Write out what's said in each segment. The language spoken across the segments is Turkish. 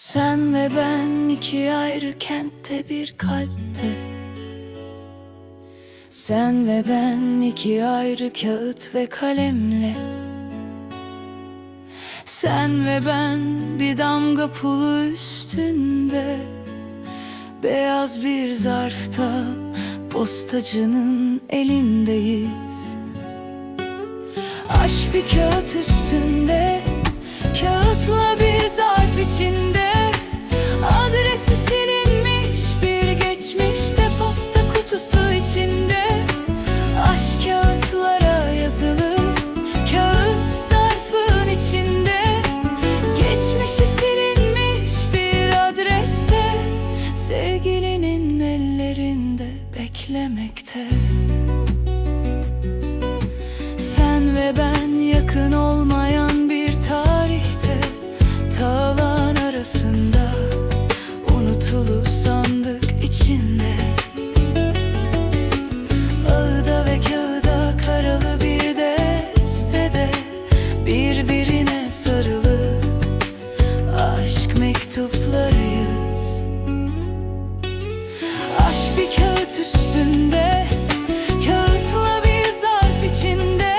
Sen ve ben iki ayrı kentte bir kalpte. Sen ve ben iki ayrı kağıt ve kalemle. Sen ve ben bir damga pulu üstünde. Beyaz bir zarfta postacının elindeyiz. Aşk bir kağıt üstünde beklemekte. Sen ve ben yakın olmayan bir tarihte Tağlan arasında unutulu sandık içinde kağıt üstünde Kağıtla bir zarf içinde.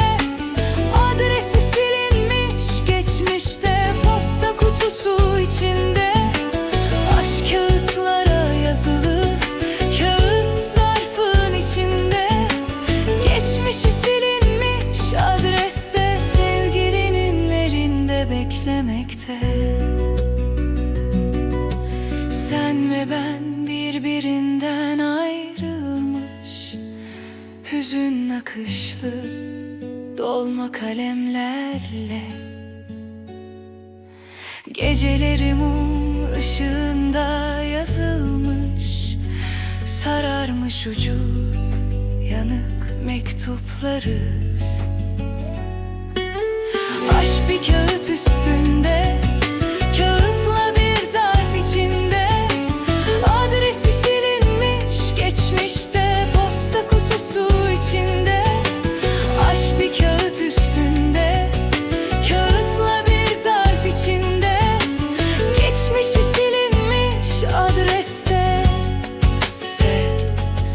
Adresi silinmiş geçmişte Posta kutusu içinde. Aşk kağıtlara yazılı Kağıt zarfın içinde. Geçmişi silinmiş adreste Sevgilinin elinde beklemekte. Sen ve ben Hüzün akışlı dolma kalemlerle Geceleri mum ışığında yazılmış Sararmış ucu yanık mektuplarız Aşk bir kağıt üstünde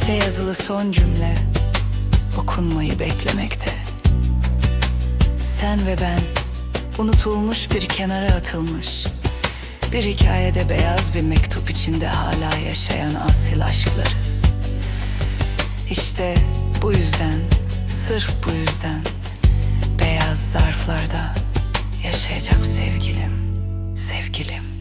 S yazılı son cümle Okunmayı beklemekte sen ve ben unutulmuş bir kenara atılmış bir hikayede beyaz bir mektup içinde hala yaşayan asil aşklarız. İşte bu yüzden, sırf bu yüzden beyaz zarflarda yaşayacak sevgilim, sevgilim.